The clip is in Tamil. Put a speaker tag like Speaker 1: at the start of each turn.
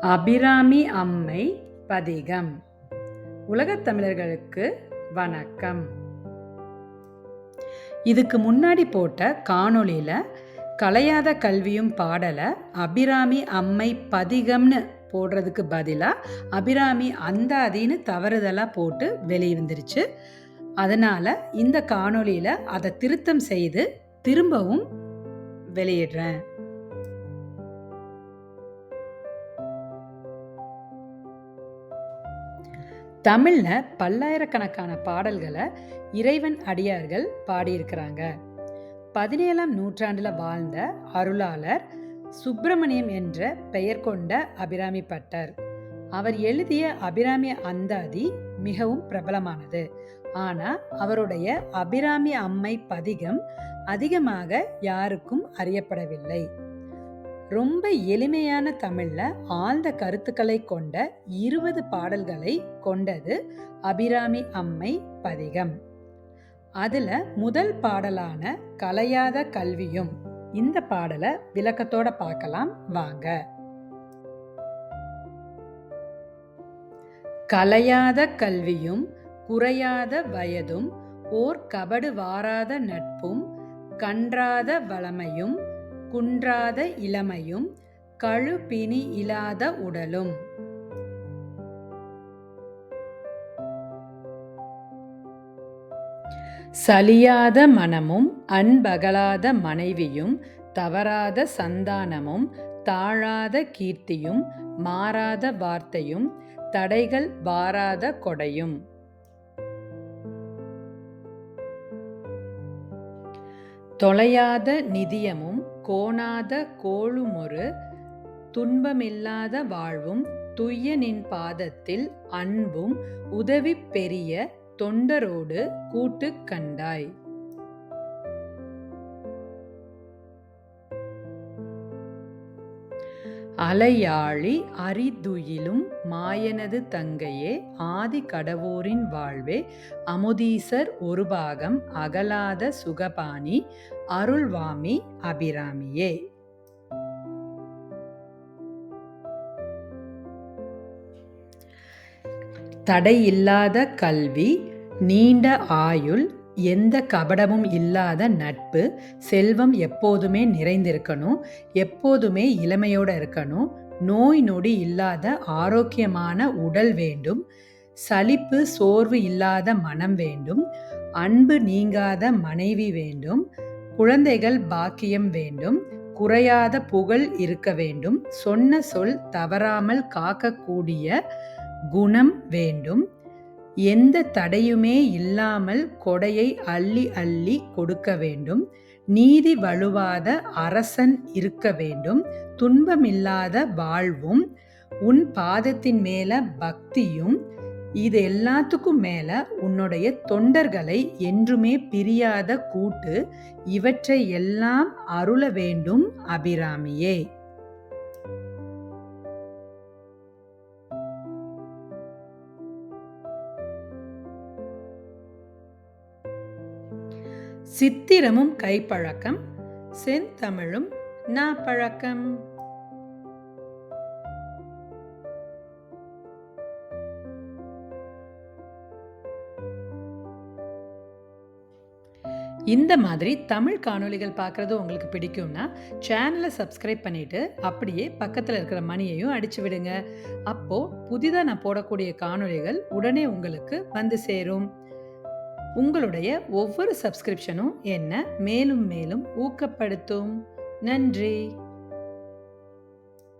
Speaker 1: அபிராமி அம்மை பதிகம். உலகத் தமிழர்களுக்கு வணக்கம். இதுக்கு முன்னாடி போட்ட காணொளியில் கலையாத கல்வியும் பாடலை அபிராமி அம்மை பதிகம்னு போடுறதுக்கு பதிலாக அபிராமி அந்தாதின்னு தவறுதலாக போட்டு வெளிவந்துருச்சு. அதனால் இந்த காணொளியில் அதை திருத்தம் செய்து திரும்பவும் வெளியிடுறேன். தமிழில் பல்லாயிரக்கணக்கான பாடல்களை இறைவன் அடியார்கள் பாடியிருக்கிறாங்க. பதினேழாம் நூற்றாண்டில் வாழ்ந்த அருளாளர் சுப்பிரமணியம் என்ற பெயர் கொண்ட அபிராமி பட்டர். அவர் எழுதிய அபிராமி அந்தாதி மிகவும் பிரபலமானது. ஆனால் அவருடைய அபிராமி அம்மை பதிகம் அதிகமாக யாருக்கும் அறியப்படவில்லை. ரொம்ப எளிமையான தமிழ்ல ஆழ்ந்த கருத்துக்களை கொண்ட இருபது பாடல்களை கொண்டது அபிராமி அம்மை பதிகம். அதுல முதல் பாடலான கலையாத கல்வியும் இந்த பாடலை விளக்கத்தோட பார்க்கலாம் வாங்க. கலையாத கல்வியும் குறையாத வயதும் ஓர் கபடு வாராத நட்பும் கன்றாத வளமையும் குன்றாத இளமையும் கழுபிணி இல்லாத உடலும். சலியாத மனமும் அன்பகலாத மனைவியும் தவறாத சந்தானமும் தாழாத கீர்த்தியும் மாறாத வார்த்தையும் தடைகள் வாராத கொடையும். தொலையாத நிதியமும் கோணாத கோளுமொரு துன்பமில்லாத வாழ்வும் துய்ய நின் பாதத்தில் அன்பும் உதவி பெரிய தொண்டரோடு கூட்டு கண்டாய். அலையாழி அரிதுயிலும் மாயனது தங்கையே ஆதி கடவோரின் வாழ்வே அமுதீசர் ஒரு பாகம் அகலாத சுகபாணி அருள்வாமி அபிராமியே. தடையில்லாத கல்வி நீண்ட ஆயுள் எந்த கபடமும் இல்லாத நட்பு செல்வம் எப்போதுமே நிறைந்திருக்கணும் எப்போதுமே இளமையோடு இருக்கணும் நோய் நொடி இல்லாத ஆரோக்கியமான உடல் வேண்டும் சலிப்பு சோர்வு இல்லாத மனம் வேண்டும் அன்பு நீங்காத மனைவி வேண்டும் குழந்தைகள் பாக்கியம் வேண்டும் குறையாத புகழ் இருக்க வேண்டும் சொன்ன சொல் தவறாமல் காக்கக்கூடிய குணம் வேண்டும் எந்த தடையுமே இல்லாமல் கொடையை அள்ளி அள்ளி கொடுக்க வேண்டும். நீதி வலுவாத அரசன் இருக்க வேண்டும். துன்பமில்லாத வாழ்வும் உன் பாதத்தின் மேல பக்தியும் இது எல்லாத்துக்கும் மேல உன்னுடைய தொண்டர்களை என்றுமே பிரியாத கூட்டு இவற்றை எல்லாம் அருள வேண்டும் அபிராமியே. சித்திரமும் கைப்பழக்கம் செந்தமிழும் நா பழக்கம் இந்த மாதிரி தமிழ் காணொளிகள் பார்க்குறது உங்களுக்கு பிடிக்கும்னா சேனலை சப்ஸ்கிரைப் பண்ணிவிட்டு அப்படியே பக்கத்தில் இருக்கிற மணியையும் அடிச்சு விடுங்க. அப்போது புதிதாக நான் போடக்கூடிய காணொளிகள் உடனே உங்களுக்கு வந்து சேரும். உங்களுடைய ஒவ்வொரு சப்ஸ்கிரிப்ஷனும் என்ன மேலும் மேலும் ஊக்கப்படுத்தும். நன்றி.